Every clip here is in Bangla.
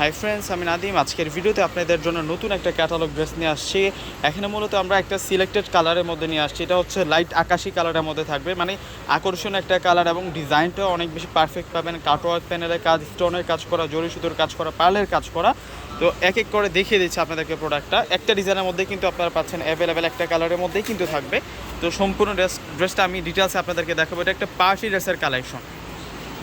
হাই ফ্রেন্ডস আমি নাদিম। আজকের ভিডিওতে আপনাদের জন্য নতুন একটা ক্যাটালগ ড্রেস নিয়ে আসছি। এখানে মূলত আমরা একটা সিলেক্টেড কালারের মধ্যে নিয়ে আসছি। এটা হচ্ছে লাইট আকাশি কালারের মধ্যে থাকবে। মানে আকর্ষণ একটা কালার এবং ডিজাইনটাও অনেক বেশি পারফেক্ট পাবেন। কাটওয়ার্ক প্যানেলের কাজ স্টোনের কাজ করা, জরি সুতোর কাজ করা পার্লের কাজ করা। তো এক এক করে দেখিয়ে দিচ্ছি আপনাদেরকে প্রোডাক্টটা একটা ডিজাইনের মধ্যে কিন্তু আপনারা পাচ্ছেন অ্যাভেলেবেল একটা কালারের মধ্যেই কিন্তু থাকবে। তো সম্পূর্ণ ড্রেস ড্রেসটা আমি ডিটেলসে আপনাদেরকে দেখাবো। এটা একটা পার্টি ড্রেসের কালেকশন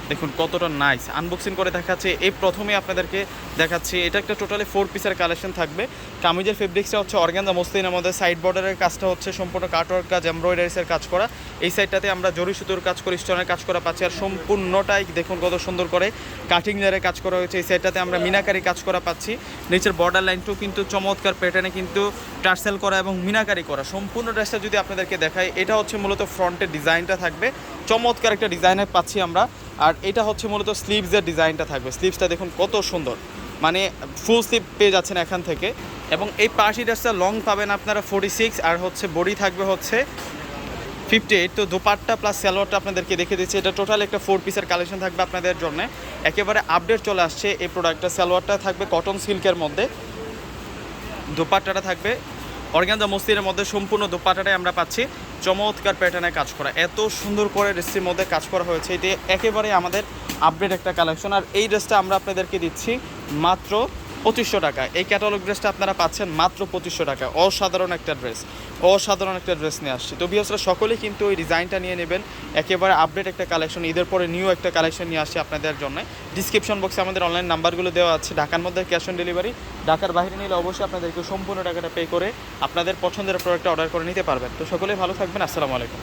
দেখুন, কতটা নাইস আনবক্সিং করে দেখাচ্ছে। এই প্রথমে আপনাদেরকে দেখাচ্ছি, এটা একটা টোটালি ফোর পিসের কালেকশন থাকবে। কামিজের ফেব্রিক্সটা হচ্ছে অর্গানজা মসলিনের আমাদের সাইড বর্ডারের কাজটা হচ্ছে সম্পূর্ণ কাটওয়ার্ক কাজ এমব্রয়ডারিসের কাজ করা। এই সাইডটাতে আমরা জরি সুতোর কাজ করি স্টোনের কাজ করা পাচ্ছি। আর সম্পূর্ণটাই দেখুন, কত সুন্দর করে কাটিং জারে কাজ করা হয়েছে। এই সাইডটাতে আমরা মিনাকারি কাজ করা পাচ্ছি। নিচের বর্ডার লাইনটাও কিন্তু চমৎকার প্যাটার্নে কিন্তু টার্সেল করা এবং মিনাকারি করা। সম্পূর্ণ ড্রেসটা যদি আপনাদেরকে দেখাই, এটা হচ্ছে মূলত ফ্রন্টের ডিজাইনটা থাকবে। চমৎকার একটা ডিজাইনের পাচ্ছি আমরা। আর এটা হচ্ছে মূলত স্লিভসের ডিজাইনটা থাকবে। স্লিভসটা দেখুন কত সুন্দর। মানে ফুল স্লিভ পেয়ে যাচ্ছেন এখান থেকে। এবং এই পার্টি ড্রেসটা লং পাবেন আপনারা ফোর্টি সিক্স আর হচ্ছে বডি থাকবে হচ্ছে ফিফটি এইট তো দুপাট্টা প্লাস সালোয়ারটা আপনাদেরকে দেখে দিচ্ছি। এটা টোটাল একটা ফোর পিসের কালেকশন থাকবে আপনাদের জন্য। একেবারে আপডেট চলে আসছে এই প্রোডাক্টটা সালোয়ারটা থাকবে কটন সিল্কের মধ্যে। দোপাট্টাটা থাকবে। অর্গানজা মসলিনের মধ্যে সম্পূর্ণ দোপাট্টাটাই আমরা পাচ্ছি। চমৎকার প্যাটার্নে কাজ করা। এত সুন্দর করে ড্রেসটির মধ্যে কাজ করা হয়েছে। এটি একেবারে আমাদের আপডেট একটা কালেকশন আর এই ড্রেসটা আমরা আপনাদেরকে দিচ্ছি মাত্র পঁচিশশো টাকা। এই ক্যাটালগ ড্রেসটা আপনারা পাচ্ছেন মাত্র পঁচিশশো টাকা। অসাধারণ একটা ড্রেস অসাধারণ একটা ড্রেস নিয়ে আসছি। তো বিহসরা সকলেই কিন্তু ওই ডিজাইনটা নিয়ে নেবেন। একেবারে আপডেট একটা কালেকশন ঈদের পরে নিউ একটা কালেকশন নিয়ে আসছি আপনাদের জন্য। ডিসক্রিপশন বক্সে আমাদের অনলাইন নাম্বারগুলো দেওয়া আছে। ঢাকার মধ্যে ক্যাশ অন ডেলিভারি ঢাকার বাইরে নিলে অবশ্যই আপনাদেরকে সম্পূর্ণ টাকাটা পে করে আপনাদের পছন্দের প্রোডাক্টটা অর্ডার করে নিতে পারবেন। তো সকলেই ভালো থাকবেন। আসসালামু আলাইকুম।